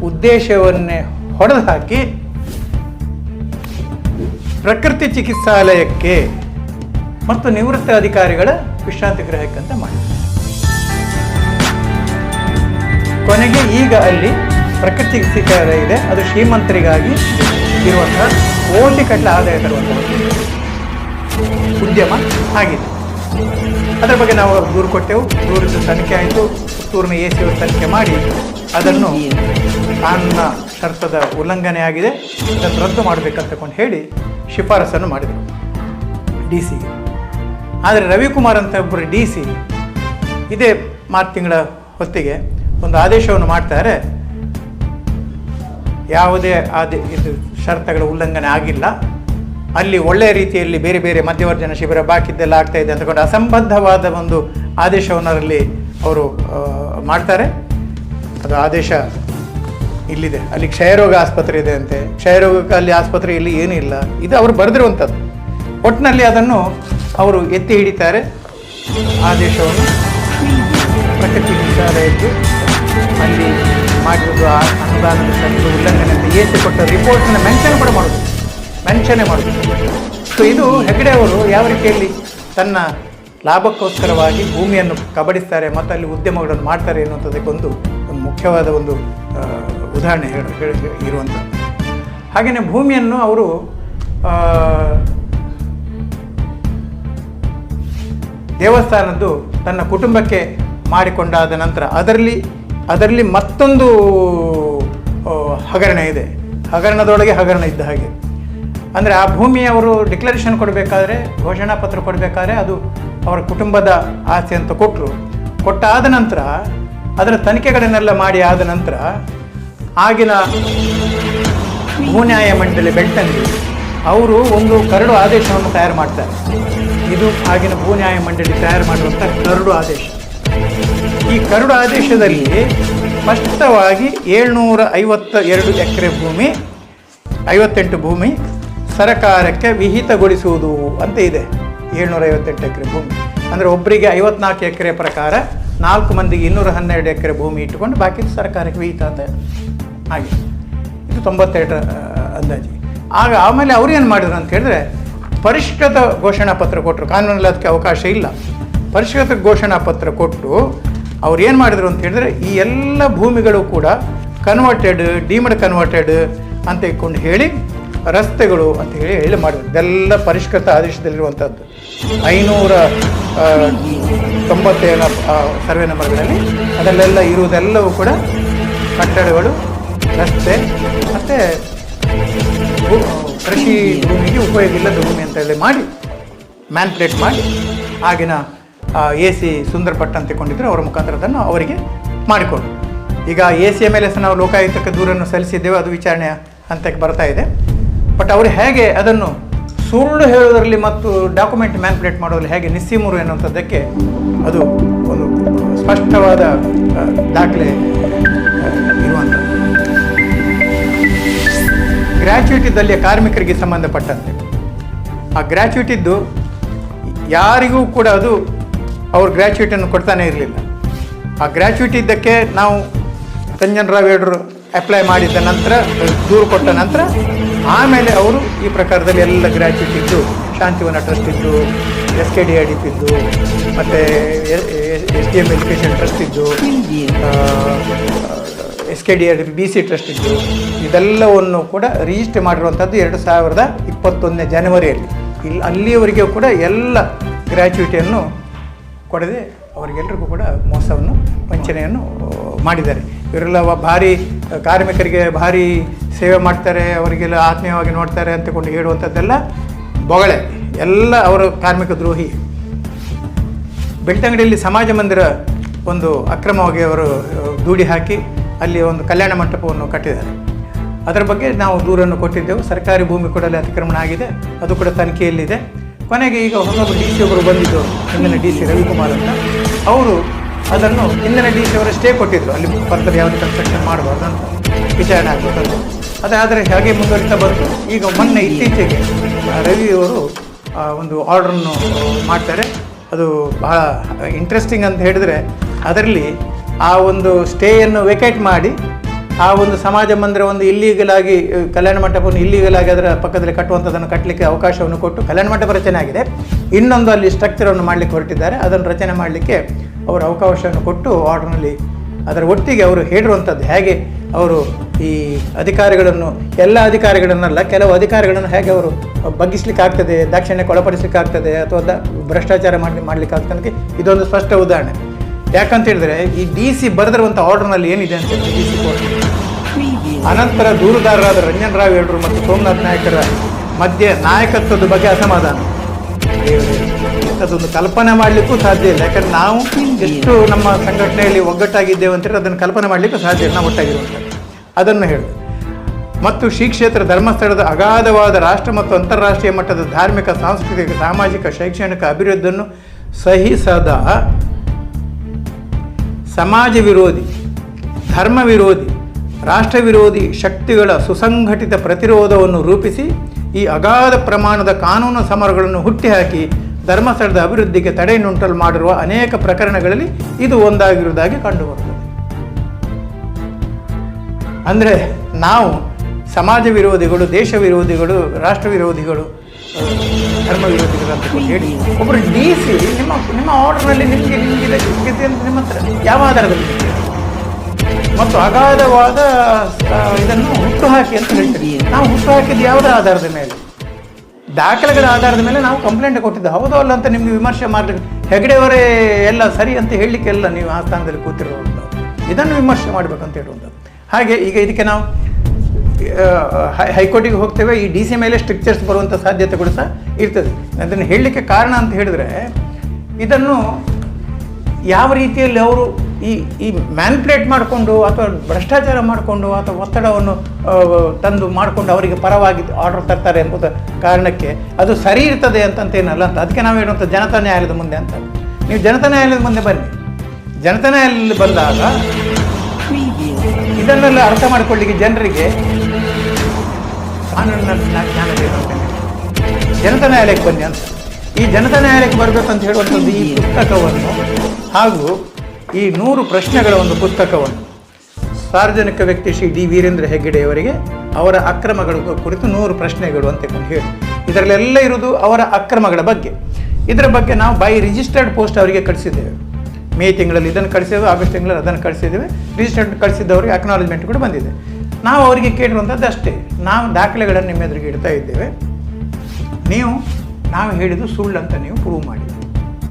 ಉದ್ದೇಶವನ್ನೇ ಹೊಡೆದು ಹಾಕಿ ಪ್ರಕೃತಿ ಚಿಕಿತ್ಸಾಲಯಕ್ಕೆ ಮತ್ತು ನಿವೃತ್ತ ಅಧಿಕಾರಿಗಳ ವಿಶ್ರಾಂತಿ ಗೃಹಕ್ಕೆ ಅಂತ ಮಾಡಿದರು. ಕೊನೆಗೆ ಈಗ ಅಲ್ಲಿ ಪ್ರಕೃತಿ ಚಿಕಿತ್ಸಾಲಯ ಇದೆ. ಅದು ಶ್ರೀಮಂತರಿಗಾಗಿ ಇರುವಂತಹ ಕೋಟಿ ಕಟ್ಟಲೆ ಆದಾಯ ತರುವಂತಹ ಉದ್ಯಮ ಆಗಿದೆ. ಅದರ ಬಗ್ಗೆ ನಾವು ದೂರು ಕೊಟ್ಟೆವು. ದೂರಿದ್ದು ತನಿಖೆ ಆಯಿತು. ಪುತ್ತೂರಿನ ಎ ಸಿ ತನಿಖೆ ಮಾಡಿ ಅದನ್ನು ಕಾನೂನಿನ ಶರ್ತದ ಉಲ್ಲಂಘನೆ ಆಗಿದೆ ಅದನ್ನು ರದ್ದು ಮಾಡಬೇಕಂತ ಕೊಂಡು ಹೇಳಿ ಶಿಫಾರಸನ್ನು ಮಾಡಿದರು. D C. ಆದರೆ ರವಿಕುಮಾರ್ ಅಂತ ಒಬ್ಬರು ಡಿ ಸಿ ಇದೇ ಮಾರ್ಚ್ ತಿಂಗಳ ಹೊತ್ತಿಗೆ ಒಂದು ಆದೇಶವನ್ನು ಮಾಡ್ತಾರೆ. ಯಾವುದೇ ಆದೇ ಇದು ಶರ್ತಗಳ ಉಲ್ಲಂಘನೆ ಆಗಿಲ್ಲ. ಅಲ್ಲಿ ಒಳ್ಳೆಯ ರೀತಿಯಲ್ಲಿ ಬೇರೆ ಬೇರೆ ಮಧ್ಯವರ್ಜನ ಶಿಬಿರ ಬಾಕಿದ್ದೆಲ್ಲ ಆಗ್ತಾ ಇದೆ ಅಂತಕೊಂಡು ಅಸಂಬದ್ಧವಾದ ಒಂದು ಆದೇಶವನ್ನು ಅದರಲ್ಲಿ ಅವರು ಮಾಡ್ತಾರೆ. ಅದು ಆದೇಶ ಇಲ್ಲಿದೆ. ಅಲ್ಲಿ ಕ್ಷಯರೋಗ ಆಸ್ಪತ್ರೆ ಇದೆ ಅಂತೆ. ಕ್ಷಯರೋಗಕ್ಕೆ ಅಲ್ಲಿ ಆಸ್ಪತ್ರೆ ಇಲ್ಲಿ ಏನೂ ಇಲ್ಲ. ಇದು ಅವರು ಬರೆದಿರುವಂಥದ್ದು. ಒಟ್ಟಿನಲ್ಲಿ ಅದನ್ನು ಅವರು ಎತ್ತಿ ಹಿಡಿತಾರೆ. ಆದೇಶವನ್ನು ಪ್ರಕೃತಿ ಎಂದು ಅಲ್ಲಿ ಮಾಡಿರೋದು ಅನುದಾನದ ಉಲ್ಲಂಘನೆ ಅಂತ ಏಸಿ ಕೊಟ್ಟ ರಿಪೋರ್ಟ್ನ ಮೆನ್ಷನ್ ಕೂಡ ಮಾಡೋದು. ಮೆನ್ಷನ್ನೇ ಮಾಡಬೇಕು ಸೊ ಇದು ಹೆಗಡೆ ಅವರು ಯಾವ ರೀತಿಯಲ್ಲಿ ತನ್ನ ಲಾಭಕ್ಕೋಸ್ಕರವಾಗಿ ಭೂಮಿಯನ್ನು ಕಬಡಿಸ್ತಾರೆ ಮತ್ತು ಅಲ್ಲಿ ಉದ್ಯಮಗಳನ್ನು ಮಾಡ್ತಾರೆ ಅನ್ನುವಂಥದ್ದಕ್ಕೊಂದು ಒಂದು ಮುಖ್ಯವಾದ ಒಂದು ಉದಾಹರಣೆ ಹೇಳ ಇರುವಂಥ ಹಾಗೆಯೇ ಭೂಮಿಯನ್ನು ಅವರು ದೇವಸ್ಥಾನದ್ದು ತನ್ನ ಕುಟುಂಬಕ್ಕೆ ಮಾಡಿಕೊಂಡಾದ ನಂತರ ಅದರಲ್ಲಿ ಅದರಲ್ಲಿ ಮತ್ತೊಂದು ಹಗರಣ ಇದೆ. ಹಗರಣದೊಳಗೆ ಹಗರಣ ಇದ್ದ ಹಾಗೆ. ಅಂದರೆ ಆ ಭೂಮಿ ಅವರು ಡಿಕ್ಲರೇಷನ್ ಕೊಡಬೇಕಾದ್ರೆ, ಘೋಷಣಾ ಪತ್ರ ಕೊಡಬೇಕಾದ್ರೆ ಅದು ಅವರ ಕುಟುಂಬದ ಆಸ್ತಿ ಅಂತ ಕೊಟ್ಟರು. ಕೊಟ್ಟಾದ ನಂತರ, ಅದರ ತನಿಖೆಗಳನ್ನೆಲ್ಲ ಮಾಡಿ ಆದ ನಂತರ, ಆಗಿನ ಭೂನ್ಯಾಯ ಮಂಡಳಿ ಬೆಳ್ತಂಗಿ, ಅವರು ಒಂದು ಕರಡು ಆದೇಶವನ್ನು ತಯಾರು ಮಾಡ್ತಾರೆ. ಇದು ಆಗಿನ ಭೂನ್ಯಾಯ ಮಂಡಳಿ ತಯಾರು ಮಾಡುವಂಥ ಕರಡು ಆದೇಶ. ಈ ಕರಡು ಆದೇಶದಲ್ಲಿ ಸ್ಪಷ್ಟವಾಗಿ ಏಳ್ನೂರ ಐವತ್ತ ಎರಡು ಎಕರೆ ಭೂಮಿ, ಐವತ್ತೆಂಟು ಭೂಮಿ ಸರಕಾರಕ್ಕೆ ವಿಹಿತಗೊಳಿಸುವುದು ಅಂತ ಇದೆ. ಏಳ್ನೂರ ಐವತ್ತೆಂಟು ಎಕರೆ ಭೂಮಿ. ಅಂದರೆ ಒಬ್ಬರಿಗೆ ಐವತ್ನಾಲ್ಕು ಎಕರೆ ಪ್ರಕಾರ ನಾಲ್ಕು ಮಂದಿಗೆ ಇನ್ನೂರ ಹನ್ನೆರಡು ಎಕರೆ ಭೂಮಿ ಇಟ್ಟುಕೊಂಡು ಬಾಕಿ ಸರ್ಕಾರಕ್ಕೆ ವಿಹಿತ ಅಂತ ಆಗಿದೆ ಇದು ತೊಂಬತ್ತೆರಡರ ಅಂದಾಜು. ಆಗ ಆಮೇಲೆ ಅವ್ರು ಏನು ಮಾಡಿದ್ರು ಅಂತ ಹೇಳಿದ್ರೆ ಪರಿಷ್ಕೃತ ಘೋಷಣಾ ಪತ್ರ ಕೊಟ್ಟರು ಕಾನೂನಲ್ಲಿ ಅದಕ್ಕೆ ಅವಕಾಶ ಇಲ್ಲ. ಪರಿಷ್ಕೃತ ಘೋಷಣಾ ಪತ್ರ ಕೊಟ್ಟು ಅವ್ರು ಏನು ಮಾಡಿದ್ರು ಅಂತ ಹೇಳಿದ್ರೆ ಈ ಎಲ್ಲ ಭೂಮಿಗಳು ಕೂಡ ಕನ್ವರ್ಟೆಡ್ ಡೀಮ್ಡ್ ಕನ್ವರ್ಟೆಡ್ ಅಂತ ಇಟ್ಕೊಂಡು ಹೇಳಿ ರಸ್ತೆಗಳು ಅಂತ ಹೇಳಿ ಹೇಳಿ ಮಾಡಿದ್ರು. ಇದೆಲ್ಲ ಪರಿಷ್ಕೃತ ಆದೇಶದಲ್ಲಿರುವಂಥದ್ದು ಐನೂರ ತೊಂಬತ್ತೇಳ ಸರ್ವೆ ನಂಬರ್ಗಳಲ್ಲಿ ಅದರಲ್ಲೆಲ್ಲ ಇರುವುದೆಲ್ಲವೂ ಕೂಡ ಕಟ್ಟಡಗಳು, ರಸ್ತೆ ಮತ್ತು ಕೃಷಿ ಭೂಮಿಗೆ ಉಪಯೋಗ ಇಲ್ಲದ ಭೂಮಿ ಅಂತ ಹೇಳಿ ಮಾಡಿ, ಮ್ಯಾನ್ಪ್ಲೇಟ್ ಮಾಡಿ, ಆಗಿನ ಎ ಸಿ ಸುಂದರ್ ಭಟ್ ಅಂತ ಅವರ ಮುಖಾಂತರ ಅದನ್ನು ಅವರಿಗೆ ಮಾಡಿಕೊಡು ಈಗ ಎ ಸಿ ಮೇಲೆ ಸಹ ನಾವು ಲೋಕಾಯುಕ್ತಕ್ಕೆ ದೂರನ್ನು ಸಲ್ಲಿಸಿದ್ದೇವೆ, ಅದು ವಿಚಾರಣೆ ಹಂತಕ್ಕೆ ಬರ್ತಾ ಇದೆ. ಬಟ್ ಅವರು ಹೇಗೆ ಅದನ್ನು ಸುಳ್ಳು ಹೇಳೋದರಲ್ಲಿ ಮತ್ತು ಡಾಕ್ಯುಮೆಂಟ್ ಮ್ಯಾನ್ಪುಲೇಟ್ ಮಾಡೋದ್ರಲ್ಲಿ ಹೇಗೆ ನಿಸ್ಸೀಮರು ಎನ್ನುವಂಥದ್ದಕ್ಕೆ ಅದು ಒಂದು ಸ್ಪಷ್ಟವಾದ ದಾಖಲೆ ಇರುವಂಥ ಇರುವಂಥದ್ದು. ಗ್ರ್ಯಾಚ್ಯುಟಿದಲ್ಲಿ ಕಾರ್ಮಿಕರಿಗೆ ಸಂಬಂಧಪಟ್ಟಂತೆ. ಆ ಗ್ರ್ಯಾಚ್ಯುಟಿದ್ದು ಯಾರಿಗೂ ಕೂಡ ಅದು ಅವ್ರು ಗ್ರ್ಯಾಚ್ಯುಟಿಯನ್ನು ಕೊಡ್ತಾನೆ ಇರಲಿಲ್ಲ. ಆ ಗ್ರ್ಯಾಚ್ಯುಟಿ ಇದ್ದಕ್ಕೆ ನಾವು ಸಂಜನ್ ರಾವ್ ಅಪ್ಲೈ ಮಾಡಿದ ನಂತರ, ದೂರು ಕೊಟ್ಟ ನಂತರ ಆಮೇಲೆ ಅವರು ಈ ಪ್ರಕಾರದಲ್ಲಿ ಎಲ್ಲ ಗ್ರ್ಯಾಚ್ಯುಟಿ ಇದ್ದು ಶಾಂತಿವನ ಟ್ರಸ್ಟ್ ಇದ್ದು S K D I D ಇದ್ದು, ಮತ್ತು S D M education trust ಇದ್ದು S K D R B C trust ಇದ್ದು, ಇದೆಲ್ಲವನ್ನು ಕೂಡ ರಿಜಿಸ್ಟರ್ ಮಾಡಿರುವಂಥದ್ದು ಎರಡು ಸಾವಿರದ ಇಪ್ಪತ್ತೊಂದನೇ ಜನವರಿಯಲ್ಲಿ. ಇಲ್ಲಿ ಅಲ್ಲಿಯವರೆಗೆ ಕೂಡ ಎಲ್ಲ ಗ್ರ್ಯಾಚ್ಯುಟಿಯನ್ನು ಕೊಡದೆ ಅವರಿಗೆಲ್ಲರಿಗೂ ಕೂಡ ಮೋಸವನ್ನು, ವಂಚನೆಯನ್ನು, ಮಾಡಿದ್ದಾರೆ. ಇವರೆಲ್ಲ ಭಾರಿ ಕಾರ್ಮಿಕರಿಗೆ ಭಾರಿ ಸೇವೆ ಮಾಡ್ತಾರೆ, ಅವರಿಗೆಲ್ಲ ಆತ್ಮೀಯವಾಗಿ ನೋಡ್ತಾರೆ ಅಂತಕೊಂಡು ಹೇಳುವಂಥದ್ದೆಲ್ಲ ಬೊಗಳೆ. ಎಲ್ಲ ಅವರು ಕಾರ್ಮಿಕ ದ್ರೋಹಿ. ಬೆಳ್ತಂಗಡಿಯಲ್ಲಿ ಸಮಾಜ ಮಂದಿರ ಒಂದು ಅಕ್ರಮವಾಗಿ ಅವರು ದೂಡಿ ಹಾಕಿ ಅಲ್ಲಿ ಒಂದು ಕಲ್ಯಾಣ ಮಂಟಪವನ್ನು ಕಟ್ಟಿದ್ದಾರೆ. ಅದರ ಬಗ್ಗೆ ನಾವು ದೂರನ್ನು ಕೊಟ್ಟಿದ್ದೆವು. ಸರ್ಕಾರಿ ಭೂಮಿ ಕೂಡ ಅಲ್ಲಿ ಅತಿಕ್ರಮಣ ಆಗಿದೆ. ಅದು ಕೂಡ ತನಿಖೆಯಲ್ಲಿದೆ. ಕೊನೆಗೆ ಈಗ ಹೊಸ ಡಿ ಸಿ ಒಬ್ಬರು ಬಂದಿದ್ದು ಹಿಂದಿನ ಡಿ ಸಿ ರವಿಕುಮಾರ್ ಅಂತ. ಅವರು ಅದನ್ನು ಹಿಂದಿನ ಡಿ ಸಿ ಅವರು ಸ್ಟೇ ಕೊಟ್ಟಿದ್ರು. ಅಲ್ಲಿ ಫರ್ದರ್ ಯಾವುದೇ ಕನ್ಸ್ಟ್ರಕ್ಷನ್ ಮಾಡಬಾರ್ದು ಅಂತ ವಿಚಾರಣೆ ಆಗಬೇಕಂತ ಅದಾದರೆ ಹಾಗೆ ಮುಂದುವರಿತಾ ಬಂತು. ಈಗ ಮೊನ್ನೆ ಇತ್ತೀಚೆಗೆ ರವಿಯವರು ಒಂದು ಆರ್ಡ್ರನ್ನು ಮಾಡ್ತಾರೆ. ಅದು ಬಹಳ ಇಂಟ್ರೆಸ್ಟಿಂಗ್ ಅಂತ ಹೇಳಿದ್ರೆ ಅದರಲ್ಲಿ ಆ ಒಂದು ಸ್ಟೇಯನ್ನು ವೆಕೇಟ್ ಮಾಡಿ, ಆ ಒಂದು ಸಮಾಜ ಮಂದಿರ ಒಂದು ಇಲ್ಲೀಗಲ್ ಆಗಿ ಕಲ್ಯಾಣ ಮಂಟಪವನ್ನು ಇಲ್ಲೀಗಲ್ ಆಗಿ ಅದರ ಪಕ್ಕದಲ್ಲಿ ಕಟ್ಟುವಂಥದ್ದನ್ನು ಕಟ್ಟಲಿಕ್ಕೆ ಅವಕಾಶವನ್ನು ಕೊಟ್ಟು ಕಲ್ಯಾಣ ಮಂಟಪ ರಚನೆ ಆಗಿದೆ. ಇನ್ನೊಂದು ಅಲ್ಲಿ ಸ್ಟ್ರಕ್ಚರನ್ನು ಮಾಡಲಿಕ್ಕೆ ಹೊರಟಿದ್ದಾರೆ. ಅದನ್ನು ರಚನೆ ಮಾಡಲಿಕ್ಕೆ ಅವರು ಅವಕಾಶವನ್ನು ಕೊಟ್ಟು ಆರ್ಡರ್ನಲ್ಲಿ ಅದರ ಒಟ್ಟಿಗೆ ಅವರು ಹೇಳಿರುವಂಥದ್ದು ಹೇಗೆ ಅವರು ಈ ಅಧಿಕಾರಿಗಳನ್ನು, ಎಲ್ಲ ಅಧಿಕಾರಿಗಳನ್ನಲ್ಲ, ಕೆಲವು ಅಧಿಕಾರಿಗಳನ್ನು ಹೇಗೆ ಅವರು ಬಗ್ಗಿಸ್ಲಿಕ್ಕೆ ಆಗ್ತದೆ ದಾಕ್ಷಿಣ್ಯಕ್ಕೆ ಒಳಪಡಿಸ್ಲಿಕ್ಕೆ ಆಗ್ತದೆ ಅಥವಾ ದ ಭ್ರಷ್ಟಾಚಾರ ಮಾಡಿ ಮಾಡಲಿಕ್ಕೆ ಆಗ್ತದೆ ಅನ್ನೋದಕ್ಕೆ ಇದೊಂದು ಸ್ಪಷ್ಟ ಉದಾಹರಣೆ. ಯಾಕಂತ ಹೇಳಿದ್ರೆ ಈ ಡಿ ಸಿ ಬರೆದಿರುವಂಥ ಆರ್ಡರ್ನಲ್ಲಿ ಏನಿದೆ ಅಂತ ಡಿ ಸಿ ಅನಂತರ ದೂರುದಾರರಾದ ರಂಜನ್ ರಾವ್ ಹೇಳರು ಮತ್ತು ಸೋಮನಾಥ್ ನಾಯಕರ ಮಧ್ಯೆ ನಾಯಕತ್ವದ ಬಗ್ಗೆ ಅಸಮಾಧಾನ. ಇಂಥದ್ದೊಂದು ಕಲ್ಪನೆ ಮಾಡಲಿಕ್ಕೂ ಸಾಧ್ಯ ಇಲ್ಲ. ಯಾಕಂದ್ರೆ ನಾವು ಎಷ್ಟು ನಮ್ಮ ಸಂಘಟನೆಯಲ್ಲಿ ಒಗ್ಗಟ್ಟಾಗಿದ್ದೇವೆ ಅಂತೇಳಿ ಅದನ್ನು ಕಲ್ಪನೆ ಮಾಡಲಿಕ್ಕೂ ಸಾಧ್ಯ ಇಲ್ಲ. ನಾವು ಒಟ್ಟಾಗಿರುವಂಥದ್ದು. ಅದನ್ನು ಹೇಳು. ಮತ್ತು ಶ್ರೀ ಕ್ಷೇತ್ರ ಧರ್ಮಸ್ಥಳದ ಅಗಾಧವಾದ ರಾಷ್ಟ್ರ ಮತ್ತು ಅಂತಾರಾಷ್ಟ್ರೀಯ ಮಟ್ಟದ ಧಾರ್ಮಿಕ, ಸಾಂಸ್ಕೃತಿಕ, ಸಾಮಾಜಿಕ, ಶೈಕ್ಷಣಿಕ ಅಭಿವೃದ್ಧಿಯನ್ನು ಸಹಿಸದ ಸಮಾಜ ವಿರೋಧಿ, ಧರ್ಮ ವಿರೋಧಿ, ರಾಷ್ಟ್ರ ವಿರೋಧಿ ಶಕ್ತಿಗಳ ಸುಸಂಘಟಿತ ಪ್ರತಿರೋಧವನ್ನು ರೂಪಿಸಿ ಈ ಅಗಾಧ ಪ್ರಮಾಣದ ಕಾನೂನು ಸಮರಗಳನ್ನು ಹುಟ್ಟಿಹಾಕಿ ಧರ್ಮಸ್ಥಳದ ಅಭಿವೃದ್ಧಿಗೆ ತಡೆಯನ್ನುಂಟಲು ಮಾಡಿರುವ ಅನೇಕ ಪ್ರಕರಣಗಳಲ್ಲಿ ಇದು ಒಂದಾಗಿರುವುದಾಗಿ ಕಂಡುಬರುತ್ತದೆ. ಅಂದರೆ ನಾವು ಸಮಾಜ ವಿರೋಧಿಗಳು, ದೇಶ ವಿರೋಧಿಗಳು, ರಾಷ್ಟ್ರ ವಿರೋಧಿಗಳು ಧರ್ಮ ವಿರೋಧಿಗಳು ಅಂತ ಹೇಳಿ ಒಬ್ಬರು ಡಿ ಸಿ, ನಿಮ್ಮ ನಿಮ್ಮ ಆರ್ಡರ್ನಲ್ಲಿ ನಿಮಗೆ ನಿಮಗೆ ಸಿಕ್ಕಿದೆ ಅಂತ ನಿಮ್ಮ ಹತ್ರ ಯಾವ ಆಧಾರದಲ್ಲಿ? ಮತ್ತು ಅಗಾಧವಾದ ಇದನ್ನು ಹುಟ್ಟುಹಾಕಿ ಅಂತ ಹೇಳ್ತೀವಿ ನಾವು ಹುಟ್ಟು ಹಾಕಿದ್ದು ಯಾವುದರ ಆಧಾರದ ಮೇಲೆ? ದಾಖಲೆಗಳ ಆಧಾರದ ಮೇಲೆ ನಾವು ಕಂಪ್ಲೇಂಟ್ ಕೊಟ್ಟಿದ್ದೆ. ಹೌದು ಅಲ್ಲ ಅಂತ ನಿಮಗೆ ವಿಮರ್ಶೆ ಮಾಡಲಿಕ್ಕೆ ಹೆಗಡೆಯವರೇ ಎಲ್ಲ ಸರಿ ಅಂತ ಹೇಳಲಿಕ್ಕೆಲ್ಲ ನೀವು ಆ ಸ್ಥಾನದಲ್ಲಿ ಕೂತಿರುವಂಥದ್ದು. ಇದನ್ನು ವಿಮರ್ಶೆ ಮಾಡಬೇಕಂತ ಹೇಳುವಂಥದ್ದು. ಹಾಗೆ ಈಗ ಇದಕ್ಕೆ ನಾವು ಹೈಕೋರ್ಟಿಗೆ ಹೋಗ್ತೇವೆ. ಈ ಡಿ ಸಿ ಮೇಲೆ ಸ್ಟ್ರಿಕ್ಚರ್ಸ್ ಬರುವಂಥ ಸಾಧ್ಯತೆಗಳು ಸಹ ಇರ್ತದೆ. ಅದನ್ನು ಹೇಳಲಿಕ್ಕೆ ಕಾರಣ ಅಂತ ಹೇಳಿದ್ರೆ ಇದನ್ನು ಯಾವ ರೀತಿಯಲ್ಲಿ ಅವರು ಈ ಈ ಮ್ಯಾನ್ಪ್ಲೇಟ್ ಮಾಡಿಕೊಂಡು ಅಥವಾ ಭ್ರಷ್ಟಾಚಾರ ಮಾಡಿಕೊಂಡು ಅಥವಾ ಒತ್ತಡವನ್ನು ತಂದು ಮಾಡಿಕೊಂಡು ಅವರಿಗೆ ಪರವಾಗಿ ಆರ್ಡರ್ ತರ್ತಾರೆ ಎಂಬುದ ಕಾರಣಕ್ಕೆ ಅದು ಸರಿ ಇರ್ತದೆ ಅಂತಂತೇನಲ್ಲ ಅಂತ. ಅದಕ್ಕೆ ನಾವು ಹೇಳುವಂಥ ಜನತಾ ನ್ಯಾಯಾಲಯದ ಮುಂದೆ ಅಂತ. ನೀವು ಜನತಾ ನ್ಯಾಯಾಲಯದ ಮುಂದೆ ಬನ್ನಿ. ಜನತಾ ನ್ಯಾಯಾಲಯದಲ್ಲಿ ಬಂದಾಗ ಇದನ್ನೆಲ್ಲ ಅರ್ಥ ಮಾಡಿಕೊಳ್ಳಿಕ್ಕೆ ಜನರಿಗೆ ಜನತಾ ನ್ಯಾಯಾಲಯಕ್ಕೆ ಬನ್ನಿ ಅಂತ. ಈ ಜನತಾ ನ್ಯಾಯಾಲಯಕ್ಕೆ ಬರಬೇಕಂತ ಹೇಳುವಂಥದ್ದು ಈ ಪುಸ್ತಕವನ್ನು ಹಾಗೂ ಈ ನೂರು ಪ್ರಶ್ನೆಗಳ ಒಂದು ಪುಸ್ತಕವನ್ನು ಸಾರ್ವಜನಿಕ ವ್ಯಕ್ತಿ ಶ್ರೀ ಡಿ ವೀರೇಂದ್ರ ಹೆಗ್ಗಡೆಯವರಿಗೆ ಅವರ ಅಕ್ರಮಗಳ ಕುರಿತು ನೂರು ಪ್ರಶ್ನೆಗಳು ಅಂತ ಹೇಳಿ. ಇದರಲ್ಲೆಲ್ಲ ಇರುವುದು ಅವರ ಅಕ್ರಮಗಳ ಬಗ್ಗೆ. ಇದರ ಬಗ್ಗೆ ನಾವು ಬೈ ರಿಜಿಸ್ಟರ್ಡ್ ಪೋಸ್ಟ್ ಅವರಿಗೆ ಕಳಿಸಿದ್ದೇವೆ. ಮೇ ತಿಂಗಳಲ್ಲಿ ಇದನ್ನು ಕಳಿಸಿದ್ದೇವೆ, ಆಗಸ್ಟ್ ತಿಂಗಳಲ್ಲಿ ಅದನ್ನು ಕಳಿಸಿದ್ದೇವೆ. ರಿಜಿಸ್ಟರ್ಡ್ ಕಳಿಸಿದ್ದವರಿಗೆ ಅಕ್ನಾಲಜ್ಮೆಂಟ್ ಕೂಡ ಬಂದಿದೆ. ನಾವು ಅವರಿಗೆ ಕೇಳಿರುವಂಥದ್ದು ಅಷ್ಟೇ. ನಾವು ದಾಖಲೆಗಳನ್ನು ನಿಮ್ಮ ಎದುರಿಗೆ ಇಡ್ತಾ ಇದ್ದೇವೆ. ನೀವು, ನಾವು ಹೇಳಿದ್ದು ಸುಳ್ಳು ಅಂತ ನೀವು ಪ್ರೂವ್ ಮಾಡಿ